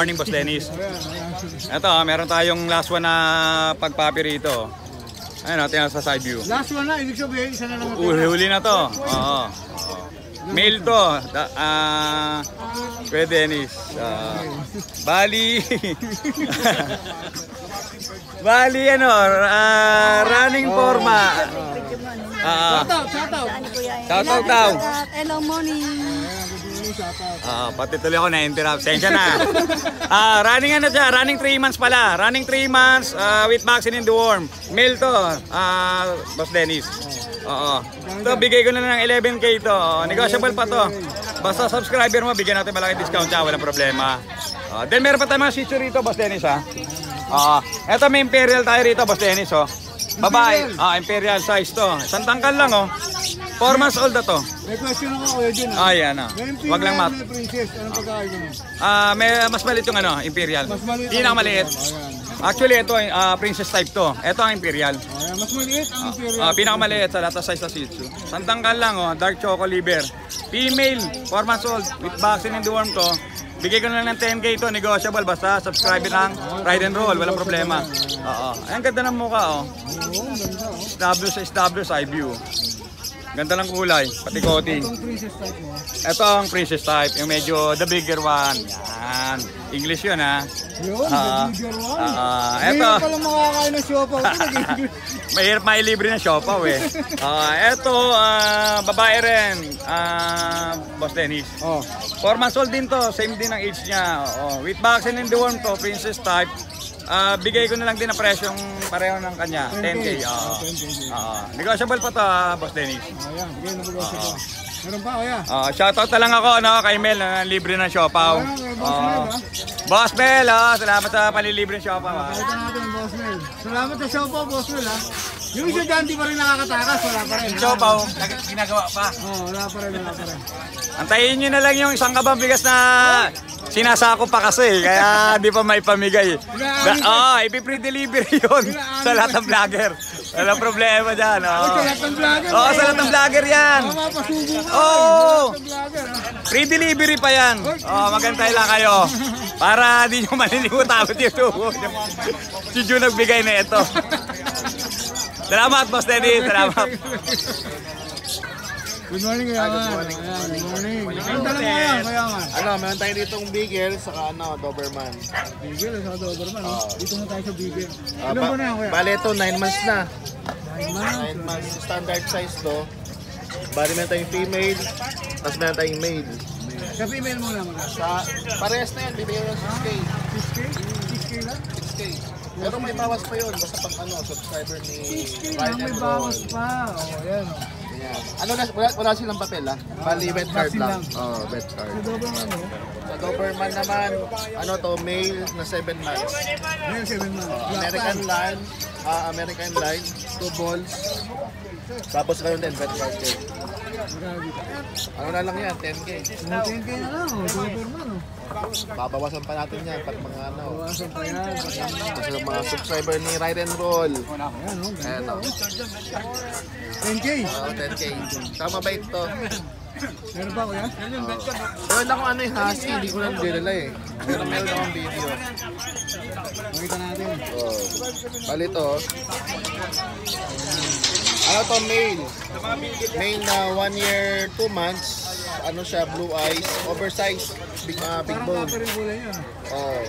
Morning, Boss Dennis. Ito, ah, meron tayong last one na pagpapi rito. Ayun, natin sa side view. Last one na, ibig sabihin, isa na lang ang Uli-uli na to. Oo. Mail to. Da, ah, Kuya Dennis. Ah, Bali. Bali, ano, ah, running forma. Ah, Shout out, shout out. Shout out daw. Hello, morning. Shout out. Ah, pati tuloy ako na-interrupt. Sensya na. Ah, running ano siya? Running 3 months pala. Running 3 months ah, with vaccine in the worm. Mail to. Ah, Boss Dennis. Oo. Ito, bigay ko na ng 11k to. Oh, negotiable pa to. Basta subscriber mo, bigyan natin malaking discount siya. Walang problema. Ah, then meron pa tayong mga shih tzu rito, Boss Dennis ha. Oo. Ito may imperial tayo rito, Boss Dennis oh. Babae. Ah, imperial size to. Isang tangkal lang oh. 4 months old na to. May question ako, Kuya Jun ah. Ah, yan ah. Wag lang mat. May princess, anong pagkakaiba mo? Ah, may mas maliit yung ano, imperial. Mas maliit. Pinakamaliit. Ayan. Actually, ito ah, princess type to. Ito ang imperial. Ayan, mas maliit ang imperial. Ah, pinakamaliit sa lahat ng size sa Shih Tzu. Santangkal lang oh, dark choco liver. Female, 4 months old, with vaccine and deworm to. Bigay ko na lang ng 10k to, negotiable basta subscribe lang, ride and roll, walang problema. Oo. Ang ganda ng mukha oh. Oh. Established sa established eye view. Ganda ng kulay, pati coating. Itong princess type mo. Ito ang princess type, yung medyo the bigger one. Yan. English yun ha. Yun, Ah, the bigger one. ah, Ngayon eto. pala makakain ng siopaw. Ito. Mahirap mailibre ng siopaw eh. Ah, eto, ah, babae rin. Ah, Boss Dennis. Oh, 4 months old din to, same din ang age niya. Oh, with vaccine and deworm to, princess type. Ah, bigay ko na lang din ang presyong pareho ng kanya, 10k. Oo. 10K. Oo. negotiable pa to, ah, Boss Dennis. ayan, bigyan na bagay ko. Meron pa, kuya. Ah, shoutout na lang ako no, kay Mel na libre ng siopaw. Ayan, Boss Oo. Mel, ha? Boss Mel, oh, salamat sa panlilibre ng siopaw. ah. Pakita natin, Boss Mel. Salamat sa siopaw, Boss Mel, ha? Yung isa dyan, di pa rin nakakatakas. Wala pa rin. Siopaw, ginagawa pa. Oo, wala pa rin, wala pa rin. Antayin nyo na lang yung isang kabang bigas na sinasako pa kasi, kaya di pa maipamigay. Da, oh, ipi-free delivery yun sa lahat ng vlogger. Walang problema dyan. Ay, Oh. sa lahat ng vlogger. Oo, sa lahat ng vlogger yan. Oo. Ha? Free delivery pa yan. Oh, magantay lang kayo. Para di nyo malilimutan YouTube. Si Jun nagbigay na ito. Salamat, Boss Denny. Salamat. Good morning, Kuya Man. Ayan, Good morning. Ang tanong mo yan, Kuya Man. Ano, meron tayo ditong Bigel, saka ano, Doberman. Bigel, sa Doberman. oh. Dito mo tayo sa Bigel. Ah, Ilan ba- na yan, Kuya? Bale ito, 9 months na. Nine months. 9 months, standard size to. Bali meron tayong female, tapos meron tayong male. Sa female mo lang. Kuya. Sa, parehas na yan, bibigyan ng 6K. 6K? 6K lang? 6K. Pero may bawas pa yun, basta pag ano, subscriber ni 6K lang, may bawas pa. Oh, ayan. Ayan. Ano na, wala, wala silang papel ah. Bali, vet card lang. Oo, oh, vet card. Sa Doberman, naman, ano to, male na 7 months. Ayan, 7 months. Oh, American line, ah, American line, two balls. Tapos ganoon din, vet card din. Ano na lang yan, 10K. Mga 10K na lang, oh. Doberman. Babawasan pa natin yan pag mga ano. Bawasan pa yan. Kasi mga subscriber ni Ride and Roll. Ayan, o. oh. 10K. Oh, 10K. Saka mabait to. Meron pa, Kuya? Meron akong ano yung husky, hindi ko lang dinala eh. Pero meron akong video. Makita natin. Oh. Bali to. Ano to, male. Male na 1 year, 2 months. Ano siya, blue eyes. Oversized. Big, ah, big Parang bone. copper yung kulay niya. no? Oh.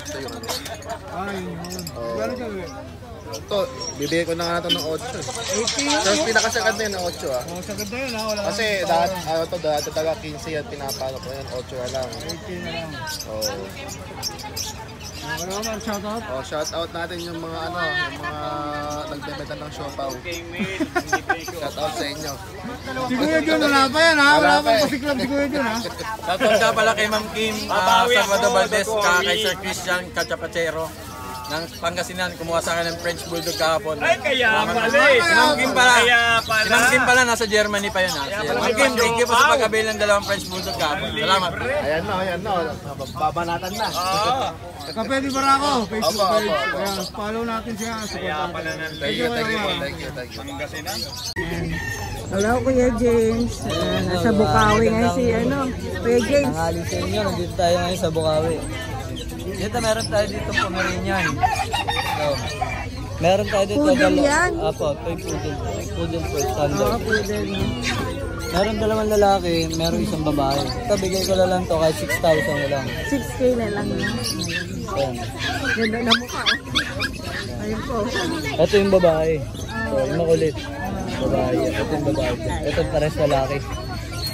Ito yung ano. Ah, yun. yun. Oh. Gano'n Kuya? Ito, bibigay ko na nga ito ng 8 eh. 8K lang, Tapos pinakasagad na yun ng 8 ah. Oh, sagad na yun, ha? Wala Kasi baka. ano to, dahil talaga 15 yan pinapalo ko yan, 8 na lang. 8K na lang. Oh. Ano naman, shout out? Oh, shout out natin yung mga ano, yung mga nagbebenta ng siopaw. shout out sa inyo. Si Kuya John, wala pa yan, ha? Wala pa eh. pasiklab si Kuya John, ha? Shoutout nga pala kay Ma'am Kim, uh, Salvador Valdez, ka kay Sir Christian Cachapachero ng Pangasinan. Kumuha sa akin ng French Bulldog kahapon. Ay, kaya pala eh. Si Ma'am Kim pala. Kaya pala. Si Ma'am Kim pala nasa Germany pa yun ha. Si Ma'am Kim, thank you po sa pag-avail ng dalawang French Bulldog kahapon. Salamat. Ayan na, ayan na. Babanatan na. Kapedi Barako, Facebook Opo, page. opo, follow natin siya. Kaya pala ng Thank you, thank you po, thank you, thank you. Pangasinan. Hello, Kuya James. Ah, nasa Bukawi ngayon si ano, Kuya James. Tanghali sa inyo, nandito tayo ngayon sa Bukawi. Dito meron tayo dito Pomeranian. So, meron tayo dito Poodle yan? Apo, toy poodle. Poodle po, Oo, standard. pwede no. Meron dalawang lalaki, meron isang babae. Ito, bigay ko na lang to kahit 6,000 na lang. 6K na lang yan. Ayan. Ganda na mukha. oh. Ayun po. Ito yung babae. So, yung makulit. Babae. Ito yung babae. Ito pares lalaki.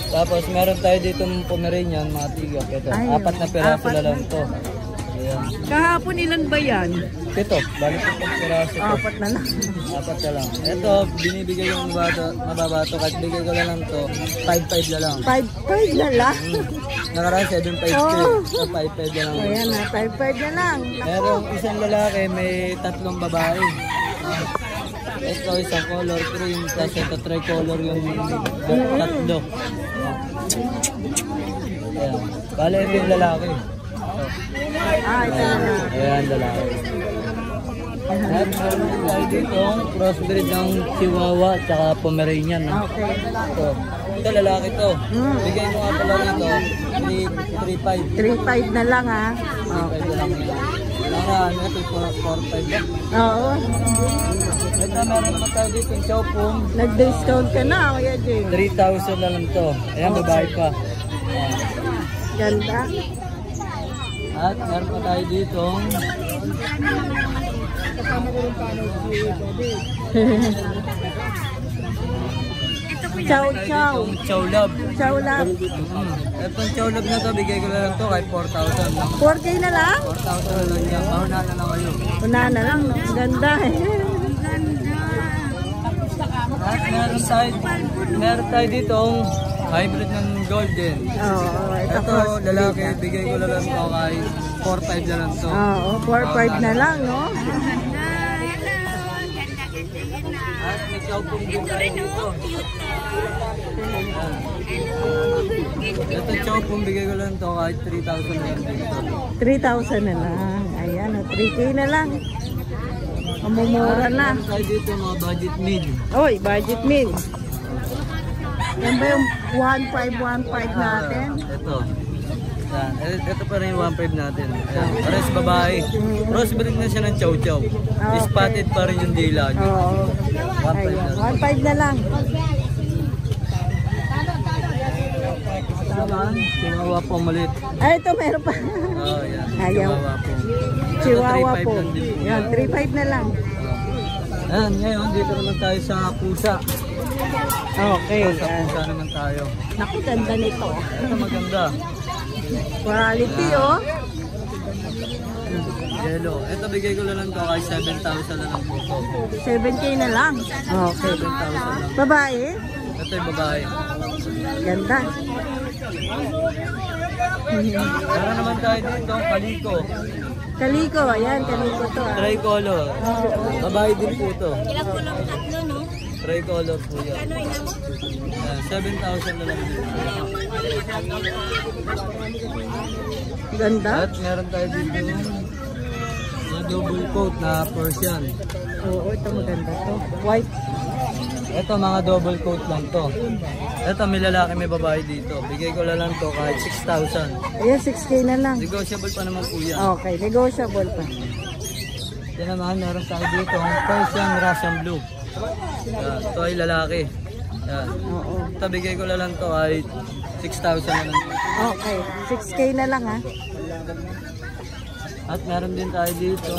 Tapos meron tayo dito ng Pomeranian, mga tigak. Ito, Ay, apat na na na. lang to. Kahapon ilan ba yan? Ito, balik ito piraso to. Apat na lang. Apat na lang. Ito, binibigay yung mababato, mababato kahit bigay ko na lang to, 5-5 na lang. 5-5 na lang. Nakaraan 7-5 Oh. oh. so 5-5 na lang. Ayan na, 5-5 na lang. Merong isang lalaki, may tatlong babae. Ito isang color cream, tapos ito tricolor yung tatlo. Ayan. Bale, ito yung lalaki. Ah, ito na. Ayan, lalaki. At meron tayo dito crossbreed ng Chihuahua at Pomeranian. no? Okay. Ito. Ito lalaki to. Mm. Bigay ko nga pala rito, 3 3.5. 3-5 na lang ha. 3.5 na lang. Nakaraan, ito 4.5 lang. Oo. Ito meron naman tayo dito yung Chowpong. Nag-discount ka na, Kuya James. 3,000 na lang to. Ayan, babae pa. Ganda. At meron pa tayo dito. Chow chow. Chow Love. Chow lang. Mm. Itong Chow Love na to, bigay ko na lang to kahit 4,000 lang. 4K na lang? 4,000 na lang yan. Mauna na lang kayo. Una na lang. no? Ganda eh. At meron tayo, meron tayo dito hybrid ng golden. Oo, ito Ito, lalaki, bigay ko lang to kahit 4,500 na lang to. Oo, 4-5 na lang, no? At may Chowpong din tayo dito. Ito Chowpong, bigay ko lang to kahit 3,000 na lang dito. 3,000 na lang. Ayan, oh, 3K na lang. Mamumura na. Tayo dito mga budget meal. Oy, budget meal. Yan ba yung 1,515 natin? Ito. Yan. Eh, Ito pa rin yung 1.5 natin. Ayan. Pares babae. Crossbreed na siya ng chow chow. Ah, okay. Spotted pa rin yung dila niya. Oo. 1.5 Ayan, na. 1,500 na lang. Tama. Chihuahua po malit. Ay, ito meron pa. Oh, yan. Ayaw. Chihuahua po. Chihuahua 3.5 po. Yan, 3,500 na lang. Ayan, ngayon dito naman tayo sa pusa. Okay. Pusa naman tayo. Naku, ganda nito. Ito maganda. Quality, oh. Yellow. Ito bigay ko na lang to kahit 7,000 na lang po to. 7K na lang. Okay. 7,000 lang. Babae? Ito yung babae. Ganda. Meron naman tayo dito, kaliko. Kaliko, ayan, kaliko to. ah. Tricolor. Babae din po ito. Tricolor po yan. Ayan, 7,000 na lang din. Ganda. At meron tayo dito na double coat na Persian. Oo, ito maganda to. White. Ito mga double coat lang to. Ito may lalaki may babae dito. Bigay ko lang to kahit 6,000. Ayan, 6K na lang. Negotiable pa naman po yan. Okay, negotiable pa. Yan naman, meron tayo dito ang Persian Russian Blue. Yan, ito ay lalaki. Yan. Oo. Ito bigay ko na lang to kahit 6,000 na lang. Okay, 6K na lang ha. At meron din tayo dito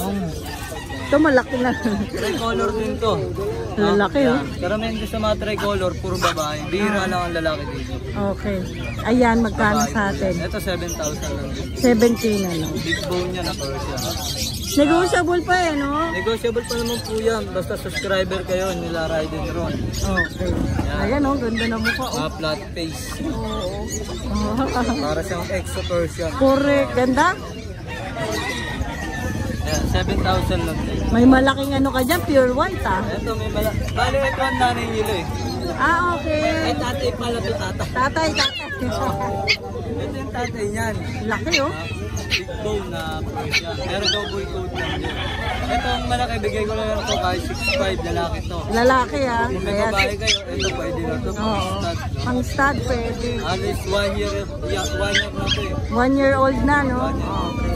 Ito malaki na. tricolor din to. Lalaki, oh. Karamihan sa mga tricolor, puro babae. Bihira lang ang lalaki dito. Okay. Ayan, magkano sa atin? Ito 7,000 lang din. 7K na lang. Big bone niya na Persian. Negotiable pa eh, no? Negotiable pa naman po yan. Basta subscriber kayo nila Raiden Ron. Okay. Ayan oh, ganda na mukha oh. Mga flat face. Oo. Para siyang exo Persian. Correct. Ganda. Ayan, 7,000 lang. May malaking ano ka dyan, pure white ah. Ito may bala. Bali, ito ang nanay nila eh. Ah, okay. Ay, tatay pala to tata. Tatay, tatay. Ito yung tatay niyan. Laki oh. Big bone na Persian. Pero double coat lang din. Itong malaki, bigay ko lang ito kahit 6'5 lalaki to. Lalaki ah. Kung may Ayan. babae kayo, ito pwede na to. Oo. Stud, no? Pang stud pwede. At least one year, yeah, one year na to eh. One year old na, no? Okay.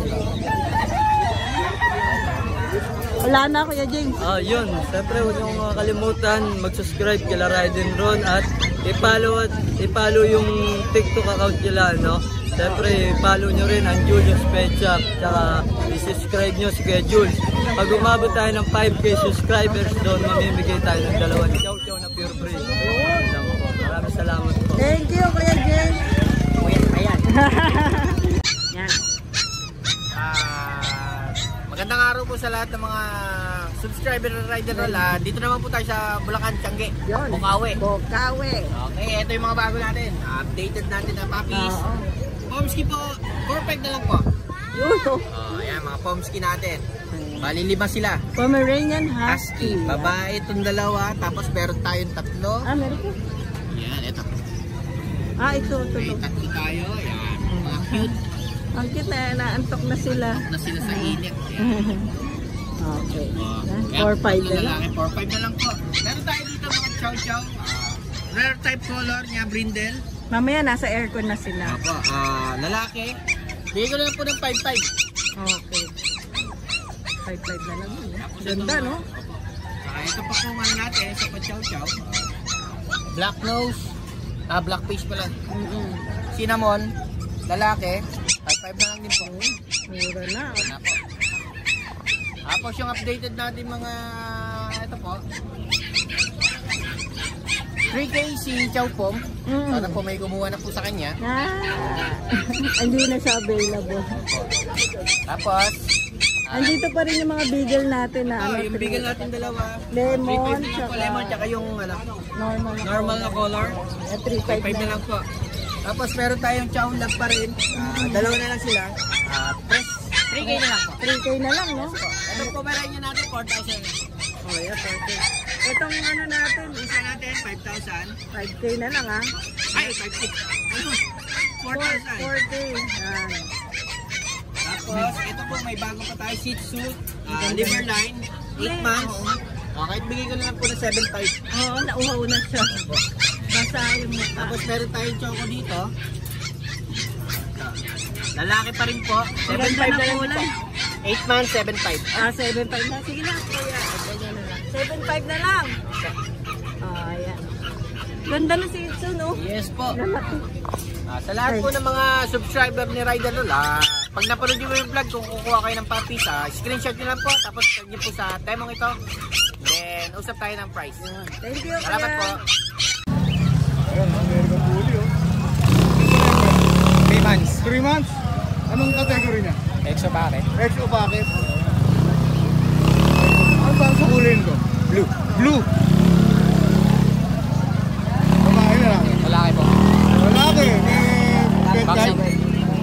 Wala na, Kuya James. Ah, yun. Siyempre, huwag niyong makakalimutan mag-subscribe kila Raiden Ron at i-follow at i-follow yung TikTok account nila, no? Siyempre, i-follow nyo rin ang Julius Pet Shop. Tsaka, i-subscribe nyo si Kuya Jules. Pag umabot tayo ng 5k subscribers doon, mamimigay tayo ng dalawang chow chow na pure breed. Maraming salamat po. Thank you, Kuya James. Ayan. Yan. Ah, magandang araw po sa lahat ng mga subscriber ng Rider Roll. ah. Dito naman po tayo sa Bulacan, Tiangge. Bukawi. Bokawe. Okay, ito yung mga bago natin. Updated natin na puppies. Oo. Pomski po, perfect na lang po. Yun, oh. Ayan, mga Pomski natin. Bali lima sila. Pomeranian Husky. Husky. Babae itong dalawa, tapos meron tayong tatlo. Ah, meron po. Ayan, ito. Ah, ito, ito. May tatlo tayo. Ayan, mga cute Ang kita, naantok na sila. na sila sa init. Ayan. okay. Oh, 4-5 na lang. Lalaki, 4-5 na lang po. Meron tayo dito mga chow chow. ah, rare type color niya, brindle. Mamaya nasa aircon na sila. Apo, ah, lalaki. Bigay ko na lang po ng 5-5. Okay. 5-5 na lang yun. eh. Ganda, no? Opo. Saka ito pa kung ano natin sa pa-chow chow. Black nose. Ah, black face pala. Mm-mm. Cinnamon. Lalaki. 5-5 na lang din po. Mura na. Wala po. Tapos yung updated natin mga ito po. 3K si Chow Pom. Mm. Sana po may kumuha na po sa kanya. Ah, hindi na siya available. Tapos, Andito pa rin yung mga beagle natin na oh, ano, yung bigel natin dalawa. Lemon, 3.5 na lang po, tsaka- lemon, tsaka yung ano, normal na normal na color. Eh, 3.5 5 na na. lang po. Tapos meron tayong chow lab pa rin. Ah, dalawa na lang sila. Ah, press 3K na lang po. 3K na lang, no? Ito po meron nyo natin 4,000. Oh, yeah, 4K. Itong ano natin, Isa natin 5,000. 5K na lang, ah. Ay, 5K. 4,000. 4K. Yan. Tapos, ito po, may bago pa tayo, Shih Tzu, uh, liver line, 8 months. Uh, kahit bigay ko na lang po ng 7.5. Oo, nauhaw na siya. Basa yung mukha. Tapos, meron tayong choco dito. Lalaki pa rin po, 7.5 Ganda na lang po. kulay. 8 months, 7.5. Ah, 7.5 na. Sige na, kuya. Ganyan na lang. 7.5 na lang. Ayan. Ganda na si Itsu, no? Yes po. Lalaki. Ah, sa lahat po ng mga subscriber ni Rider Lola, pag napanood nyo yung vlog, kung kukuha kayo ng puppies, ah, screenshot nyo lang po, tapos tag nyo po sa temong ito. Then, usap tayo ng price. Thank you, Salamat po. kuya. Ayan, American Bully, oh. 3 months. 3 months. Anong category niya? Exo bakit? Ex o bakit? Ano ba ang sukulin ko? Blue. Blue. Babae na lang. Lalaki po. Lalaki. May bed card.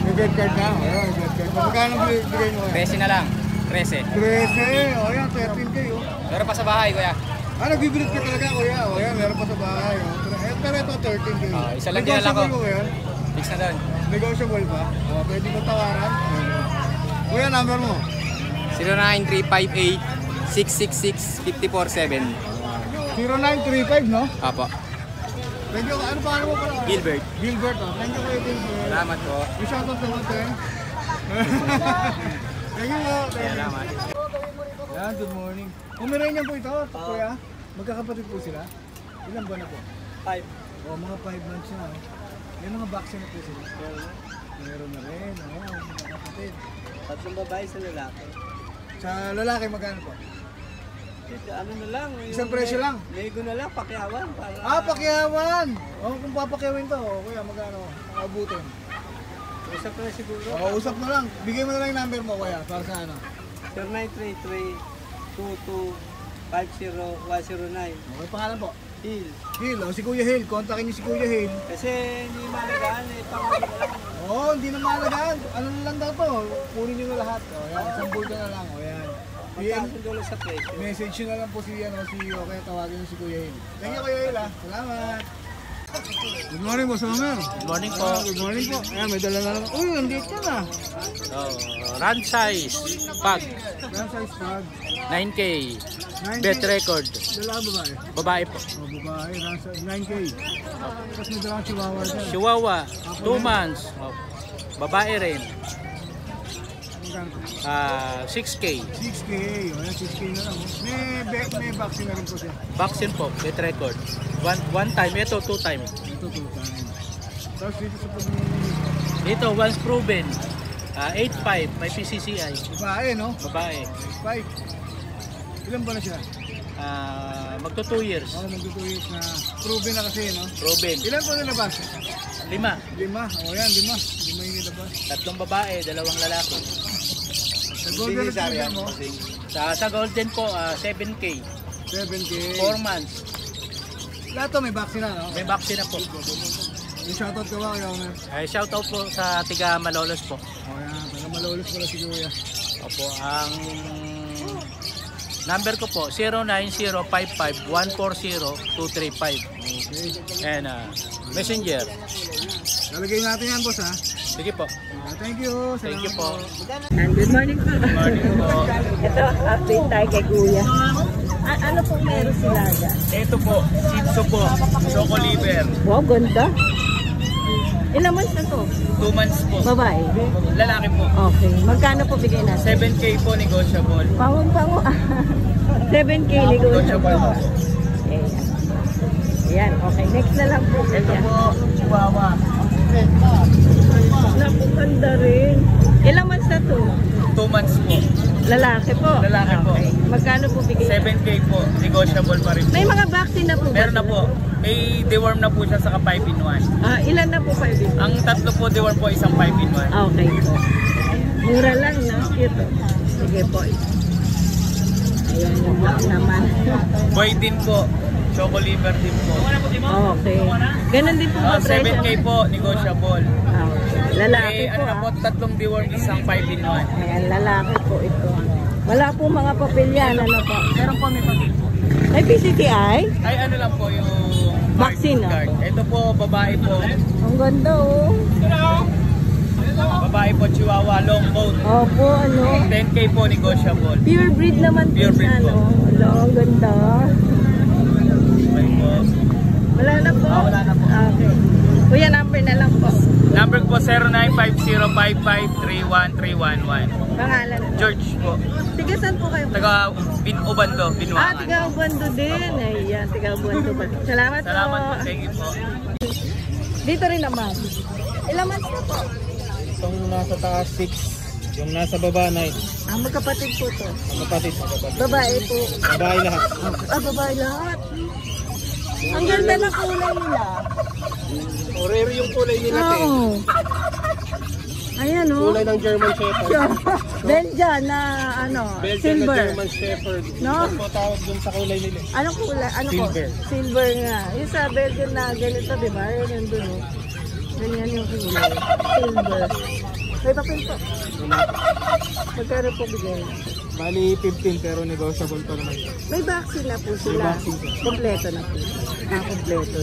May bed card na. Ayan, bed card. Magkano bi- bigay mo? 13 na lang. 13. 13. O yan, 13K. Oh. Pero pa sa bahay, kuya. Ah, nagbibilit ka talaga, kuya. O yan, meron pa sa bahay. Oh. Eh, pero ito, 13K. Ah, isa lang ko. Negotiable mo yan? Fix na doon. Negotiable ba? O, pwede mo tawaran. Kuya, number mo? 09358 666 547. 0935, no? Apo. Thank you. Ano pa ano mo pala? Gilbert. Gilbert, oh. Thank you, Kuya Gilbert. Salamat po. May shoutout naman, Ten. Thank you, po. Thank you. Salamat. Yan, good morning. Pomeranian po ito, kuya. Magkakapatid po sila. Ilan buwan na po? 5. O, mga 5 months na. oh. Yan mga vaccine na po sila. Meron na rin. Oo, mga kapatid. Tatlong babae sa lalaki. Sa lalaki, magkano po? Ito, ano na lang. yung Isang presyo lang. Lego na lang, pakyawan. Para, Ah, pakyawan! O, kung papakyawin to, o, kuya, magkano? Abutin. Isa pa na siguro. O, usap na lang. Bigay mo na lang yung number mo, kuya, para sa ano. 0933-22-50109. Okay, pangalan po? Hill. Hill, o, si Kuya Hill. Kontakin niyo si Kuya Hill. Kasi hindi malagaan eh. Pangalan lang. Oo, oh, hindi na mahalagaan. Ano na lang daw to? Kunin niyo na lahat. O, yan. Isang bulto na lang. O, yan. PM, lang sa message nyo na lang po si, ano, si, o kaya tawagin si Kuya Hill. Thank you, Kuya Hill, ah. Salamat. Good morning, Boss Homer. Good morning po. Ah, good morning po. Ayan, may dala na naman. Uy, ka na. Oh, run size, pag, Yan size tag. 9K, 9K. bet record, Dala ka babae. babae po. O, babae. Yan size 9K. Tapos may dala chihuahua. Chihuahua, 2 months, oh, babae rin? Ah 6K. 6K. O, yan 6K na lang. oh. May, be- may vaccine na rin po siya. Vaccine po, bet record. One, one time, ito two time. Ito, two time. Tapos dito sa pag Dito, once proven, ah 8.5, may PCCI, babae, no? babae. 5. Ilan ba na siya? Ah, magto 2 years, Ako 2 years na proven na kasi, no? proven. Ilan po nilabas? Lima, Lima. O yan, lima. Lima yung nilabas. tatlong babae, dalawang lalaki. Sa golden retriever mo, Sa, sa golden po, ah 7K, 7K. 4 months. Lahat to may vaccine na, no? May vaccine na po. Yung shoutout ka ba kaya Omer? Ay, shoutout po sa tiga Malolos po. O yan, taga malolos pala si Kuya. Opo, ang number ko po 09055140-235 Okay. and uh, messenger. Lalagay natin yan, boss, ha? Sige po. Ah, thank you. Thank you po. And good morning po. Morning po. Ito, update tayo kay Kuya. A- ano pong meron sila dyan? Ito po, Shih po, Choco Liver, Wow, ganda. Ilang months na to? 2 months po. Babae. Lalaki po. Okay. Magkano po bigay natin? 7K po negotiable. Pangong-pango. 7K negotiable. Okay. Yan, okay. Next na lang po. Ito po, Chihuahua. Naku, ganda rin. Ilang months na to? 2 months po. Lalaki po? Lalaki po. Okay. Magkano po bigay? 7K po, negotiable pa rin po. May mga vaccine na po ba? Meron na po. May deworm na po siya sa 5 in 1. Ah, ilan na po kayo dito? Ang tatlo po deworm po isang 5 in 1. Okay po. Mura lang, no? Cute. oh. Sige po. Ayan yung naman. Boy din po. Choco liver din po. Okay. Ganon din po ba Ah, presyo? 7K po, negotiable. Ah. Lalaki May po ano na po, ah. tatlong deworm, isang 5 in 1. Ayan, lalaki po ito. Wala po mga papilyan, ano po? Meron po may pag May PCTI? Ay ano lang po yung Vaccine, ah. guard. Ito po, babae po. Ang ganda oh. Babae po, chihuahua, long coat. Opo, ano. 10K po, negotiable. Pure breed naman po Pure breed siya, po. no? Wala, ang ganda. Po. Wala na po? Ah, wala na po. Okay. Kuya, number na lang po. Number ko po 095055313111. Pangalan. George po. Tiga saan po kayo? Taga Bin Ubando, Ah, tiga Ubundo din. Ayan, tiga Ubundo pa. Salamat, Salamat po. po. Thank you po. Dito rin naman. Ilang months na po? Itong nasa taas 6, yung nasa baba 9. Ah, magkapatid po to. Kapatid, kapatid. Babae po. Babae lahat. Ah, babae lahat. Ang ganda ng kulay nila. Orero yung kulay nila, te. Oo. Ayan, oh. Kulay ng German Shepherd. Belgian na ano, Belgian na silver. German Shepherd. No? Ano po tawag dun sa kulay nila? Anong kulay? Ano Silver. po? Silver nga. Yung sa Belgian na ganito, di ba? Yun yung dun, oh. Ganyan yung kulay. Silver. May papel po. Magkano po bigay? Bali 15 pero negotiable pa naman. May vaccine na po sila. Kompleto na po. Ah, kompleto.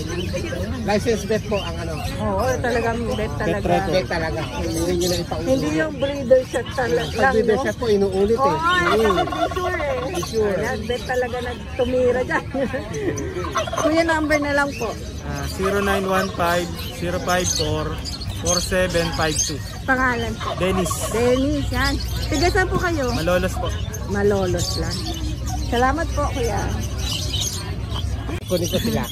License bet po ang ano. Oo, talagang bet talaga. Bet talaga. Hindi nyo na ipaulit. Hindi yung breeder shot talaga Pag-bet no? siya po, inuulit Oo, eh. oh, Mm. be sure eh. sure. Ayan, bet talaga nagtumira dyan. Kuya, number na lang po. Ah, 0915-054-4752. Pangalan po. Dennis. Dennis, yan. Tiga saan po kayo? Malolos po. Malolos lang. Salamat po, kuya. Kunin ko sila.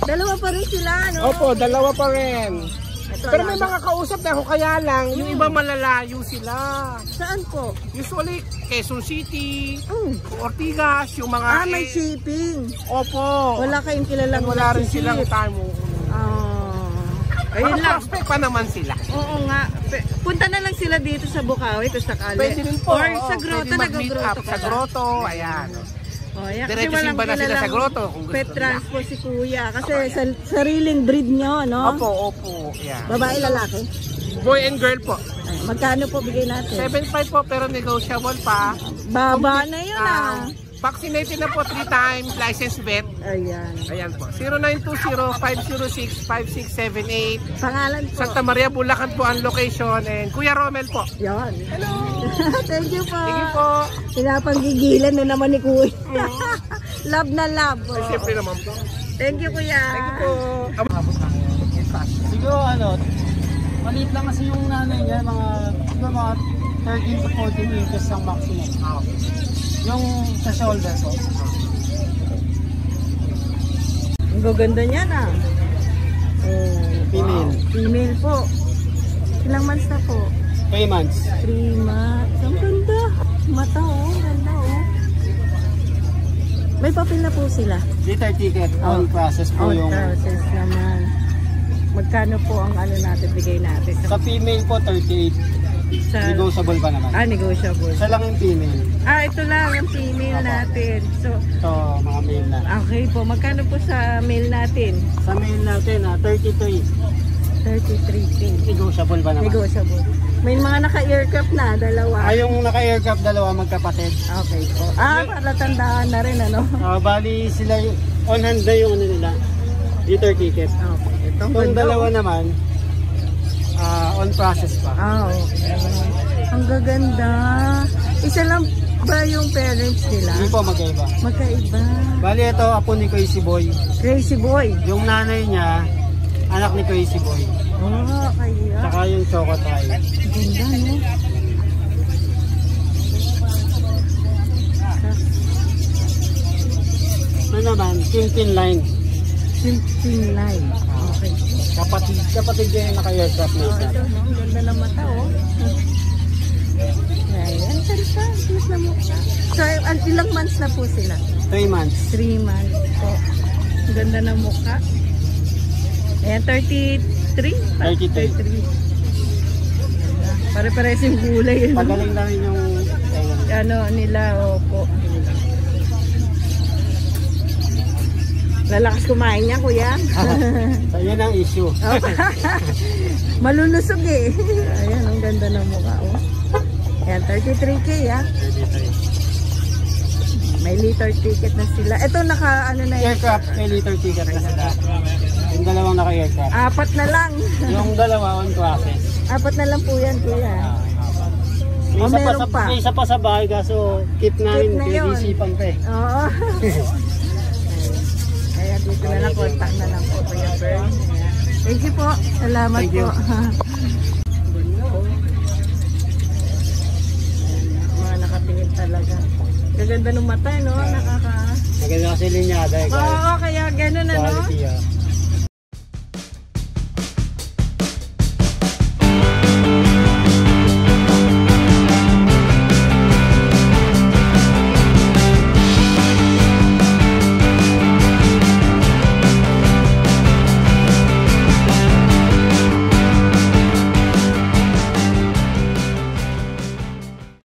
Dalawa pa rin sila, no? Opo, dalawa pa rin. Ito Pero may mga kausap na ako kaya lang, yung iba malalayo sila. Saan po? Usually, Quezon City, Mm. Ortigas, yung mga... Ah, may shipping. Opo. Wala kayong kilalang Wala rin silang time. Ah. Ayun lang. prospect pa naman sila. Oo nga. Punta na lang sila dito sa Bukawi, ito sa Kali. Pwede rin po. Or sa grotto, nag-grotto ka Sa grotto, ayan. Oh. Kasi Diretso simba na sila sa grotto kung gusto Pet nila. transport si kuya. Kasi sa sariling breed nyo, no? Opo, opo. Ayan. Babae, lalaki. Boy and girl po. Ay, magkano po bigay natin? 7.5 po pero negotiable pa. Baba na yun ah. Vaccinated na po 3 times, licensed vet. Ayan. Ayan po. 0920-506-5678. Pangalan po. Santa Maria, Bulacan po ang location. And Kuya Romel po. Yan. Hello. Thank you po. Sige po. Pinapanggigilan na naman ni Kuya. love na love. Ay, siyempre naman po. Thank you, Kuya. Thank you po. Siguro ano, maliit lang kasi yung nanay niya, mga, siguro mga 13 to 14 inches ang maximum. Yung sa shoulder ko. Ang gaganda niya na. Oh, Female. female po. Ilang months na po? 3 months. 3 months. Ang ganda. Mata oh. Ganda oh. May papel na po sila. Litter ticket, on process po On yung... process naman. Magkano po ang ano natin, bigay natin? Sa female po, 38. Sa, Negotiable pa naman. ah, negotiable. Isa lang yung female. Ah, ito lang ang female natin. So, Ito, mga male na. okay po. Magkano po sa male natin? Sa male natin, ah, 33. 33K. Negotiable pa naman. Negotiable. May mga naka-aircraft na, dalawa. Ah, yung naka-aircraft dalawa magkapatid. Okay po. Ah, para tandaan na rin, ano? Ah, bali sila yung on hand na yung ano nila. Litter ticket. Okay. Itong Itong ganda, dalawa naman, ah, on process pa. Ah, okay. Ang gaganda. Isa lang ba yung parents nila? Hindi po magkaiba. Magkaiba. Bali ito, apo ni Crazy Boy. Crazy boy. Yung nanay niya, anak ni Crazy Boy. Oh, kaya. Saka yung Choco Tie. Ganda, no? Ano naman, Kingpin Line. 15 line. Okay. Kapatid, kapatid niya yung naka-aircraft na Oh, isa. ito, no? Ganda ng mata, oh. Ayan, ganda. Cute na mukha. So, an- ilang months na po sila? 3 months. 3 months po. Ganda ng mukha. Ayan, 33? 33. 33. Pare-pares yung kulay. Ano, Pagaling na rin yung ano nila, opo. Lalakas kumain niya, kuya. So, yun ang issue. Okay. Malulusog eh. Ayan, ang ganda ng mukha. Oh. Ayan, 33k ah. 33. May liter ticket na sila. Ito naka ano na yun. Aircraft, may litter ticket na sila. Yung dalawang naka-aircraft. Apat na lang. Yung dalawa on process. Apat na lang po yan, kuya. May Oh, isa, pa meron sa, pa. may isa pa sa bahay kaso keep namin, na yun. pinag-isipan pa eh. Oo. Kaya dito na lang, contact na lang po Kuya Bern. Ayan. Thank you po. Salamat Thank you. po. Mga nakatingin talaga. Gaganda ng mata, no? Nakaka... Maganda kasi linyada eh. Oo, kaya ganun, ano? Quality ah.